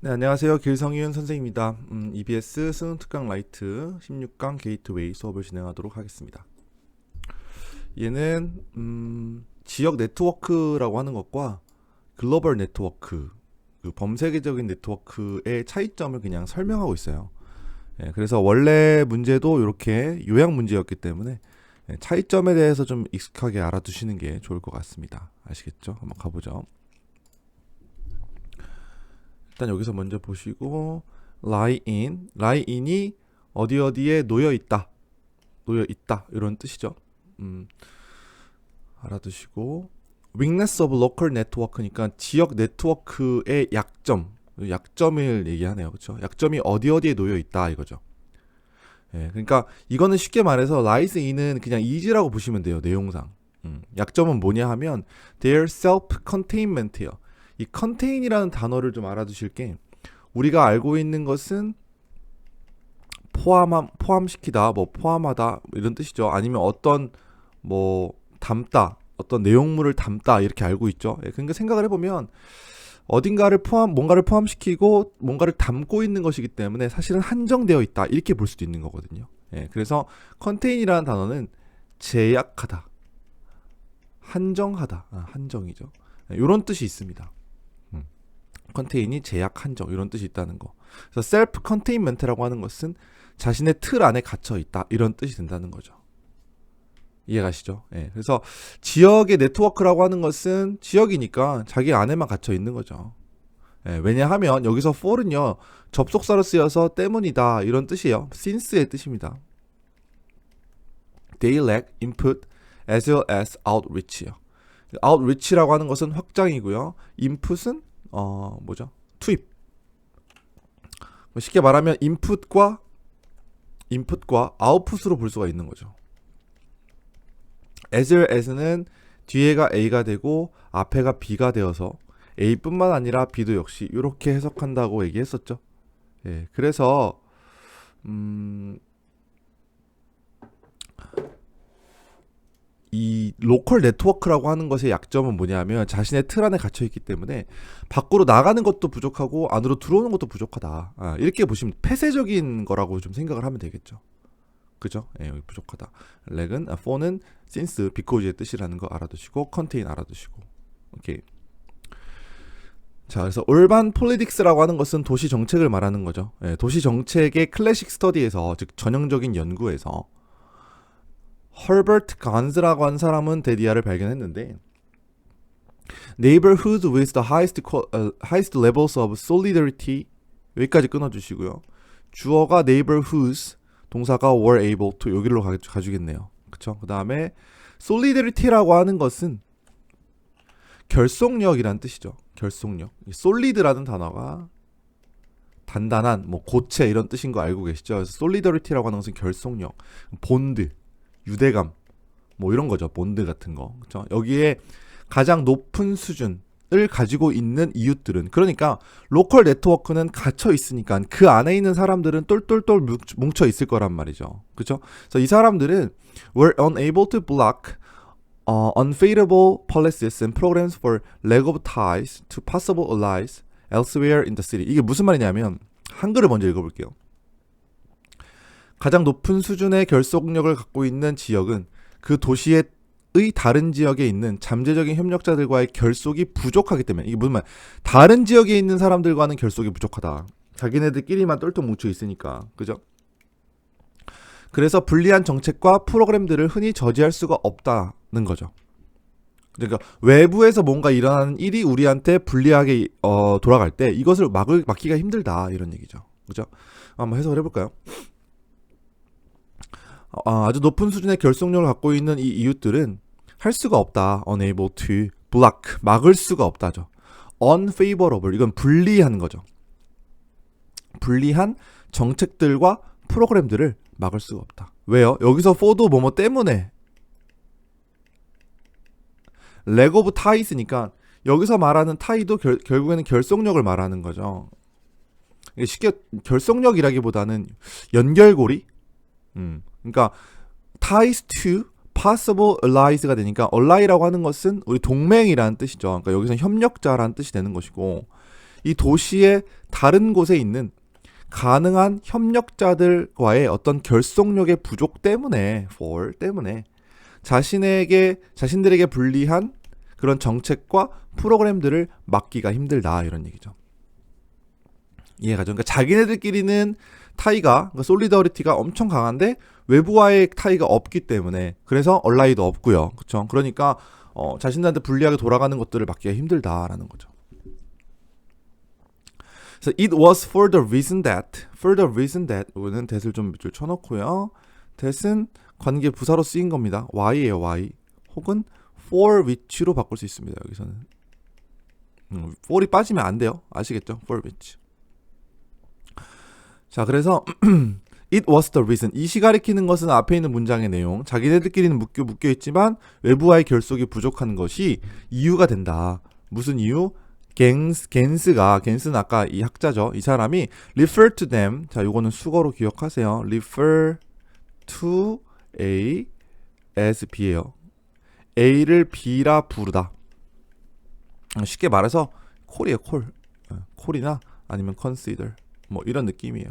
네, 안녕하세요. 길성윤 선생입니다. 음, EBS 수능 특강 라이트 16강 게이트웨이 수업을 진행하도록 하겠습니다. 얘는 음, 지역 네트워크라고 하는 것과 글로벌 네트워크, 그 범세계적인 네트워크의 차이점을 그냥 설명하고 있어요. 예, 그래서 원래 문제도 이렇게 요약 문제였기 때문에 예, 차이점에 대해서 좀 익숙하게 알아두시는 게 좋을 것 같습니다. 아시겠죠? 한번 가보죠. 일단 여기서 먼저 보시고 lie in, lie in이 어디 어디에 놓여 있다, 놓여 있다 이런 뜻이죠. 음, 알아두시고 weakness of local network니까 지역 네트워크의 약점, 약점을 얘기하네요, 그렇죠? 약점이 어디 어디에 놓여 있다 이거죠. 예, 그러니까 이거는 쉽게 말해서 lies in은 그냥 easy라고 보시면 돼요, 내용상. 음, 약점은 뭐냐 하면 their self-containment예요. 이 contain이라는 단어를 좀 알아두실 게 우리가 알고 있는 것은 포함함 포함시키다 뭐 포함하다 이런 뜻이죠. 아니면 어떤 뭐 담다 어떤 내용물을 담다 이렇게 알고 있죠. 예, 그러니까 생각을 해보면 어딘가를 포함 뭔가를 포함시키고 뭔가를 담고 있는 것이기 때문에 사실은 한정되어 있다 이렇게 볼 수도 있는 거거든요. 예, 그래서 contain이라는 단어는 제약하다, 한정하다, 아, 한정이죠. 이런 뜻이 있습니다. 컨테인이 제약 한정 이런 뜻이 있다는 거. 그래서 셀프 컨테인먼트라고 하는 것은 자신의 틀 안에 갇혀 있다 이런 뜻이 된다는 거죠. 이해가시죠? 예. 그래서 지역의 네트워크라고 하는 것은 지역이니까 자기 안에만 갇혀 있는 거죠. 예, 왜냐하면 여기서 for은요 접속사로 쓰여서 때문이다 이런 뜻이에요. since의 뜻입니다. They lack input as well as outreach요. outreach라고 하는 것은 확장이고요. input은 어 뭐죠? 투입. 뭐 쉽게 말하면 인풋과 인풋과 아웃풋으로 볼 수가 있는 거죠. as as는 뒤에가 a가 되고 앞에가 b가 되어서 a뿐만 아니라 b도 역시 이렇게 해석한다고 얘기했었죠. 예, 그래서 음, 이 로컬 네트워크라고 하는 것의 약점은 뭐냐면 자신의 틀 안에 갇혀 있기 때문에 밖으로 나가는 것도 부족하고 안으로 들어오는 것도 부족하다. 아, 이렇게 보시면 폐쇄적인 거라고 좀 생각을 하면 되겠죠. 그죠? 예, 여기 부족하다. 렉은 아, for는 since, because의 뜻이라는 거 알아두시고 contain 알아두시고. 오케이. 자, 그래서 urban politics라고 하는 것은 도시 정책을 말하는 거죠. 예, 도시 정책의 클래식 스터디에서 즉 전형적인 연구에서 허버트 간즈라고 한 사람은 데디아를 발견했는데 neighborhoods with the highest, uh, highest levels of solidarity 여기까지 끊어주시고요. 주어가 neighborhoods 동사가 were able to 여기로 가, 가주겠네요. 그쵸? 그 다음에 solidarity라고 하는 것은 결속력이란 뜻이죠. 결속력. solid라는 단어가 단단한, 뭐 고체 이런 뜻인 거 알고 계시죠? 그래서 solidarity라고 하는 것은 결속력, 본드, 유대감 뭐 이런 거죠. 본드 같은 거. 그렇죠? 여기에 가장 높은 수준 을 가지고 있는 이웃들은 그러니까 로컬 네트워크는 갇혀 있으니까 그 안에 있는 사람들은 똘똘똘 뭉쳐 있을 거란 말이죠. 그렇죠? 그래서 이 사람들은 were unable to block uh, unfavorable policies and programs for leg of ties to possible allies elsewhere in the city. 이게 무슨 말이냐면 한글을 먼저 읽어볼게요. 가장 높은 수준의 결속력을 갖고 있는 지역은 그 도시의 다른 지역에 있는 잠재적인 협력자들과의 결속이 부족하기 때문에 이게 무슨 말? 다른 지역에 있는 사람들과는 결속이 부족하다. 자기네들끼리만 똘똘 뭉쳐 있으니까 그죠? 그래서 불리한 정책과 프로그램들을 흔히 저지할 수가 없다는 거죠. 그러니까 외부에서 뭔가 일어나는 일이 우리한테 불리하게 어, 돌아갈 때 이것을 막을 막기가 힘들다 이런 얘기죠. 그죠? 한번 해석을 해볼까요? 어, 아주 높은 수준의 결속력을 갖고 있는 이 이웃들은 할 수가 없다. unable to block 막을 수가 없다죠. unfavorable 이건 불리한 거죠. 불리한 정책들과 프로그램들을 막을 수가 없다. 왜요? 여기서 for도 뭐뭐 때문에 of ties니까 여기서 말하는 타이도 결, 결국에는 결속력을 말하는 거죠. 쉽게 결속력이라기보다는 연결고리. 음. 그러니까 ties to possible allies가 되니까 ally라고 하는 것은 우리 동맹이라는 뜻이죠. 그러니까 여기서 협력자라는 뜻이 되는 것이고 이 도시의 다른 곳에 있는 가능한 협력자들과의 어떤 결속력의 부족 때문에 for 때문에 자신에게 자신들에게 불리한 그런 정책과 프로그램들을 막기가 힘들다 이런 얘기죠. 이해가죠? 그러니까 자기네들끼리는 타이가 그러니까 솔리더리티가 엄청 강한데 외부와의 타이가 없기 때문에 그래서 얼라이도 없고요. 그렇죠? 그러니까 어, 자신들한테 불리하게 돌아가는 것들을 막기가 힘들다라는 거죠. 그래서 it was for the reason that, for the reason that 이거는 that을 좀 밑줄 쳐놓고요. that은 관계 부사로 쓰인 겁니다. why예요, why. 혹은 for which로 바꿀 수 있습니다. 여기서는. 음, for이 빠지면 안 돼요. 아시겠죠? for which. 자, 그래서 It was the reason. 이시 가리키는 것은 앞에 있는 문장의 내용. 자기네들끼리는 묶여 묶여 있지만 외부와의 결속이 부족한 것이 이유가 된다. 무슨 이유? 겐스, 겐스가 겐스는 아까 이 학자죠. 이 사람이 refer to them. 자, 요거는 수거로 기억하세요. refer to A as B예요. A를 B라 부르다. 쉽게 말해서 콜이에요, 콜. 어, 콜이나 아니면 consider. 뭐 이런 느낌이에요.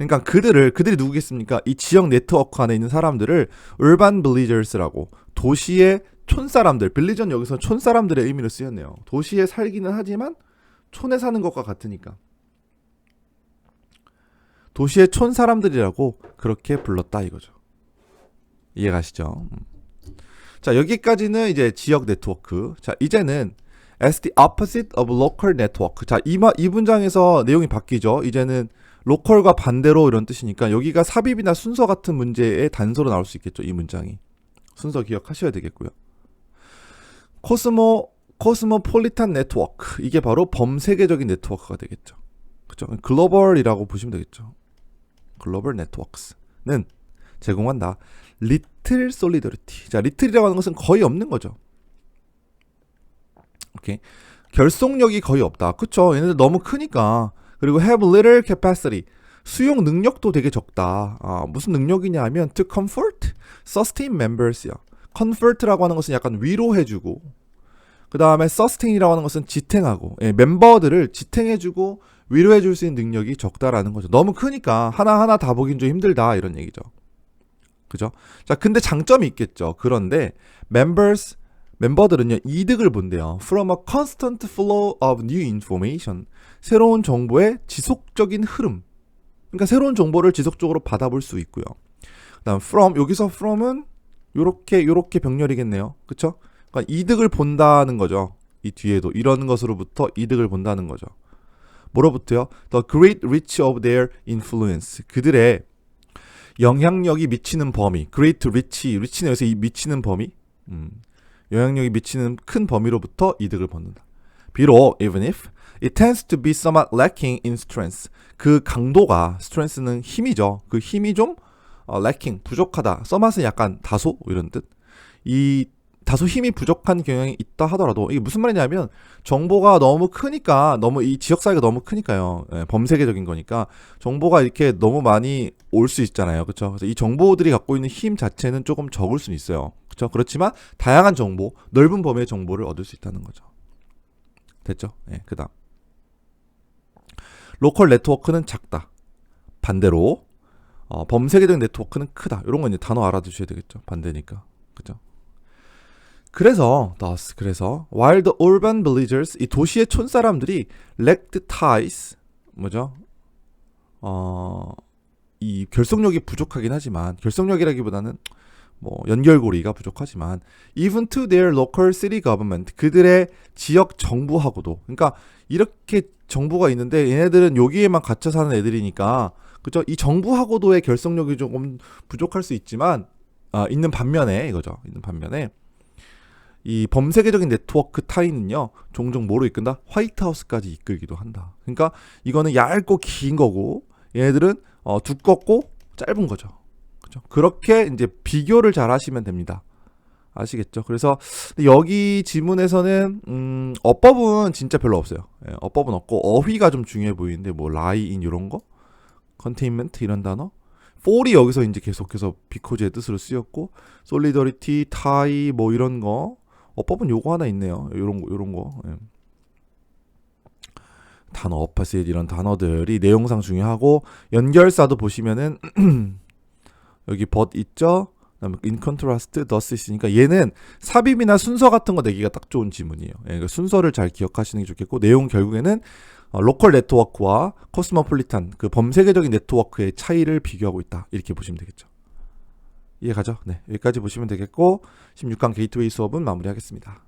음. 그러니까 그들을 그들이 누구겠습니까? 이 지역 네트워크 안에 있는 사람들을 urban villagers라고 도시의 촌 사람들, 빌리전 여기서 촌 사람들의 의미로 쓰였네요. 도시에 살기는 하지만 촌에 사는 것과 같으니까. 도시의 촌 사람들이라고 그렇게 불렀다 이거죠. 이해가시죠? 음. 자, 여기까지는 이제 지역 네트워크. 자, 이제는 as the opposite of local network. 자, 이, 마, 이 문장에서 내용이 바뀌죠. 이제는 로컬과 반대로 이런 뜻이니까 여기가 삽입이나 순서 같은 문제의 단서로 나올 수 있겠죠. 이 문장이. 순서 기억하셔야 되겠고요. 코스모 코스모폴리탄 네트워크 이게 바로 범세계적인 네트워크가 되겠죠. 그죠? 글로벌이라고 보시면 되겠죠. 글로벌 네트워크스는 제공한다. 리틀 솔리더리티. 자, 리틀이라고 하는 것은 거의 없는 거죠. 오케이. 결속력이 거의 없다. 그쵸? 얘네들 너무 크니까. 그리고 have little capacity. 수용 능력도 되게 적다. 아, 무슨 능력이냐 하면 to comfort, sustain members야. comfort라고 하는 것은 약간 위로해주고 그 다음에 sustain이라고 하는 것은 지탱하고 예, 멤버들을 지탱해주고 위로해줄 수 있는 능력이 적다라는 거죠. 너무 크니까 하나하나 다 보긴 좀 힘들다 이런 얘기죠. 그죠? 자, 근데 장점이 있겠죠. 그런데 members 멤버들은요 이득을 본대요. From a constant flow of new information. 새로운 정보의 지속적인 흐름. 그러니까 새로운 정보를 지속적으로 받아볼 수 있고요. 그다음 from 여기서 from은 요렇게 요렇게 병렬이겠네요. 그쵸? 그러니까 이득을 본다는 거죠. 이 뒤에도 이런 것으로부터 이득을 본다는 거죠. 뭐로부터요? The great reach of their influence. 그들의 영향력이 미치는 범위. great reach. reach는 여기서 이 미치는 범위. 음. 영향력이 미치는 큰 범위로부터 이득을 벗는다. 비록 even if it tends to be somewhat lacking in strength. 그 강도가 strength는 힘이죠. 그 힘이 좀 어, lacking 부족하다. 써맛은 약간 다소 이런 뜻. 이 다소 힘이 부족한 경향이 있다 하더라도 이게 무슨 말이냐면 정보가 너무 크니까 너무 이 지역 사회가 너무 크니까요 예, 범세계적인 거니까 정보가 이렇게 너무 많이 올 수 있잖아요 그렇죠 그래서 이 정보들이 갖고 있는 힘 자체는 조금 적을 수는 있어요 그렇죠. 그렇지만 다양한 정보 넓은 범위의 정보를 얻을 수 있다는 거죠. 됐죠? 예, 그다음. 로컬 네트워크는 작다. 반대로 어, 범세계적 네트워크는 크다. 이런 건 이제 단어 알아두셔야 되겠죠. 반대니까. 그죠? 그래서 thus 그래서 while the urban villagers 이 도시의 촌 사람들이 lacked ties 뭐죠? 어 이 결속력이 부족하긴 하지만 결속력이라기보다는 뭐 연결고리가 부족하지만 even to their local city government 그들의 지역 정부하고도 그러니까 이렇게 정부가 있는데 얘네들은 여기에만 갇혀 사는 애들이니까 그죠? 이 정부하고도의 결속력이 조금 부족할 수 있지만 아, 있는 반면에 이거죠. 있는 반면에 이 범세계적인 네트워크 타이는요 종종 뭐로 이끈다 화이트하우스까지 이끌기도 한다 그러니까 이거는 얇고 긴 거고 얘네들은 어, 두껍고 짧은 거죠 그죠. 그렇게 이제 비교를 잘 하시면 됩니다. 아시겠죠? 그래서 여기 지문에서는 음, 어법은 진짜 별로 없어요. 예, 어법은 없고 어휘가 좀 중요해 보이는데 뭐 라이인 이런 거? 컨테인먼트 이런 단어? for이 여기서 이제 계속해서 비코즈의 뜻으로 쓰였고 솔리더리티 타이 뭐 이런 거? 어법은 요거 하나 있네요. 요런 거, 요런 거. 예. 단어 어파시티 이런 단어들이 내용상 중요하고 연결사도 보시면은 여기 but 있죠? 그다음에 in contrast thus 있으니까 얘는 삽입이나 순서 같은 거 내기가 딱 좋은 지문이에요. 예, 그러니까 순서를 잘 기억하시는 게 좋겠고 내용 결국에는 어, 로컬 네트워크와 코스모폴리탄 그 범세계적인 네트워크의 차이를 비교하고 있다. 이렇게 보시면 되겠죠. 이해 가죠? 네. 여기까지 보시면 되겠고 16강 게이트웨이 수업은 마무리하겠습니다.